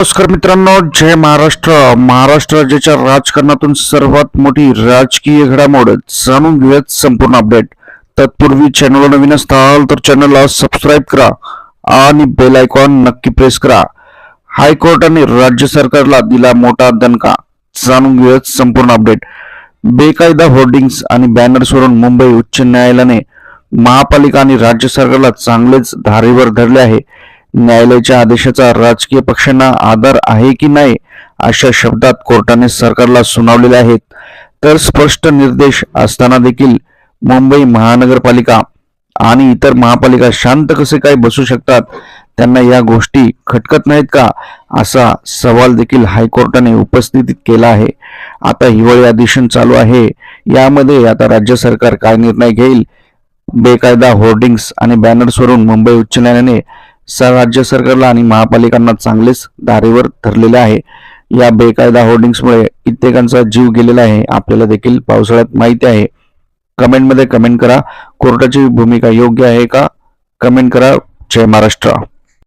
नमस्कार मित्रांनो जय महाराष्ट्र. महाराष्ट्र राज्याच्या राजकारणातून सर्वात मोठी राजकीय घडामोड जाणून घेऊयात संपूर्ण अपडेट तत्पूर्वी चॅनलला नवीन असताल तर चॅनलला सबस्क्राईब करा आणि बेल आयकॉन नक्की प्रेस करा. हायकोर्टाने राज्य सरकारला दिला मोठा दणका. जाणून घेऊयात संपूर्ण अपडेट बेकायदा होर्डिंग्स आणि बॅनर्सवरून मुंबई उच्च न्यायालयाने महापालिका आणि राज्य सरकारला चांगलेच धारेवर धरले आहे. न्यायालयाच्या आदेशाचा राजकीय पक्षांना आधार आहे की नाही अशा शब्दात कोर्टाने सरकारला सुनावलेले आहेत. तर स्पष्ट निर्देश असताना देखील मुंबई महानगरपालिका आणि इतर महापालिका शांत कसे काय बसू शकतात त्यांना या गोष्टी खटकत नाहीत का असा सवाल देखील हायकोर्टाने उपस्थित केला आहे. आता हिवाळी अधिवेशन चालू आहे. यामध्ये आता राज्य सरकार काय निर्णय घेईल? बेकायदा होर्डिंग्स आणि बॅनर्सवरून मुंबई उच्च न्यायालयाने राज्य सरकारला आणि महापालिकांना चांगलेच धारेवर धरलेले आहे. या बेकायदा होर्डिंग्समुळे कित्येकांचा जीव गेलेला आहे. आपल्याला देखील पावसाळ्यात माहिती आहे. कमेंटमध्ये कमेंट करा. कोर्टाची भूमिका योग्य आहे का? कमेंट करा. जय महाराष्ट्र.